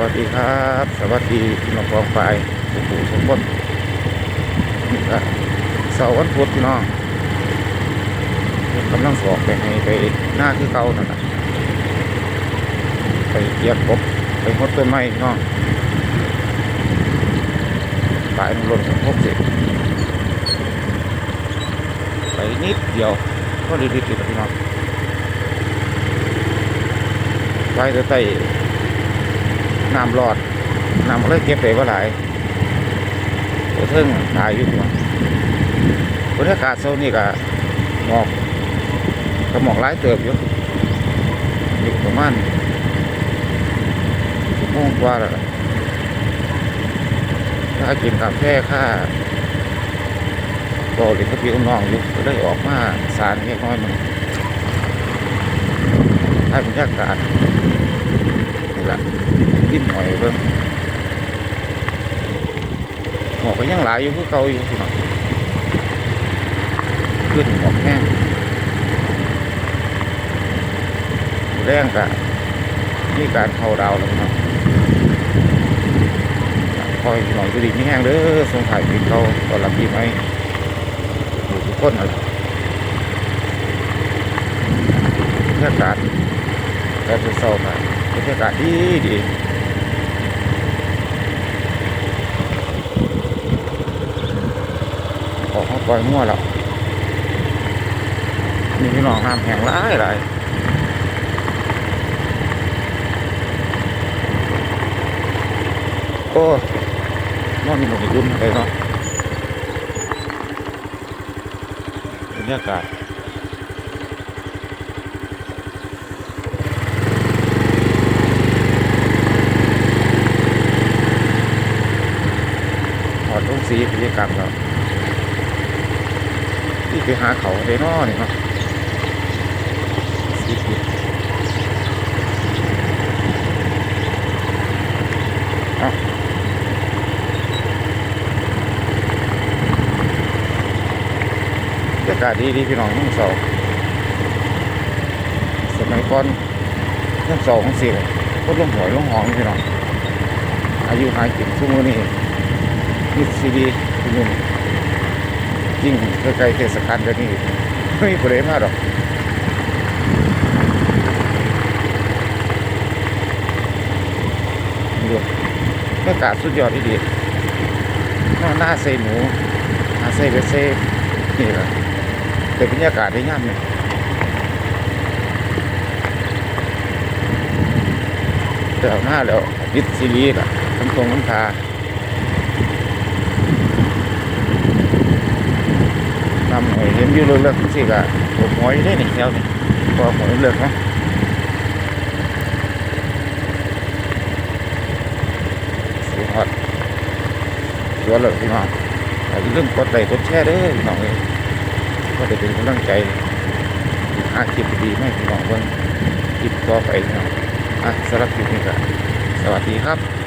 วัสดีครับ สวัสดีพี่น้องกองฝ่ายสุขุสุขคนนี่ก็เสาร์วันพุธพี่น้องกำลังสอบไปให้ไปหน้าคือเก่านั่นแหละไปเกียบกบไปหดต้นไม้พี่น้องฝ่ายมันล่นสังพกสิไปนิดเดียวก็ดีดีติดพี่น้องไปแต่ใต้ น้ำรอดน้ำเลยเก็บไปว่าหลายตัวเทิงตายอยู่ตัวบรรยากาศโซนนี้ก็หมอกก็หมอกหลายเติบอยู่อยู่ประมาณชั่วโมงกว่าแล้วล่ะถ้ากินกาแฟค่าก็เด็กก็พี่น้องอยู่ก็ได้ออกมาสารเล็กน้อยมันถ้าบรรยากาศ หอยเบิ่งหอกก็ยังหลายอยู่คือเก่าอยู่พี่น้องขึ้นหอกแห้งแรงกะมีการเข้าดาวแล้วพี่น้องคอยพี่องจะดีไม่แห้งเด้อสงถ่ายปีเขาตอนรับปีใหมอยู่ทุกคนเลยบรรยากาศแต่เศร้าไปบรรยากาศดีดี ออกมาปล่อยมั่วแล้วนี่พี่น้องน้ำแห้งหลายหลายโอ้นอนมีหนุ่มรุ่นเลยเนาะบรรยากาศถอดลงสีกิจกรรมแล้ว ที่ไปหาเขาเดนอนี่เนาะสีผิดเอาบรรยากาศดีดีพี่น้องทั้งสองสมัยก่อนทั้งสองทั้งสี่ก็ลงหอยลงหองพี่น้องอายุหายกินชั่วโมงนี้มิดซีดีที่นู่น ยิ่งใกล้เทศกาลแบบนี้ไม่มีประเด็นมากหรอกดูบรรยากาศสุดยอดที่ดีหน้าหน้าเซหมูหน้าเซเบเซนี่แหละแต่บรรยากาศได้ย่ำเนี่ยแต่หน้าแล้วยิดซีรีส์ล่ะน้ำตรงน้ำทา นำหอย เห็นอยู่เลือกๆสิกะผมหอยได้หนึ่งแถวนี่พอหอยเลือกนะสุดยอดตัวเลยพี่น้องอย่าลืมกดไลค์กดแชร์เด้อพี่น้องเลยก็จะเป็นกำลังใจหาคลิปดีๆให้พี่น้องเบิ่งคลิปต่อไปพี่น้องอะสำหรับคลิปนี้ก็สวัสดีครับ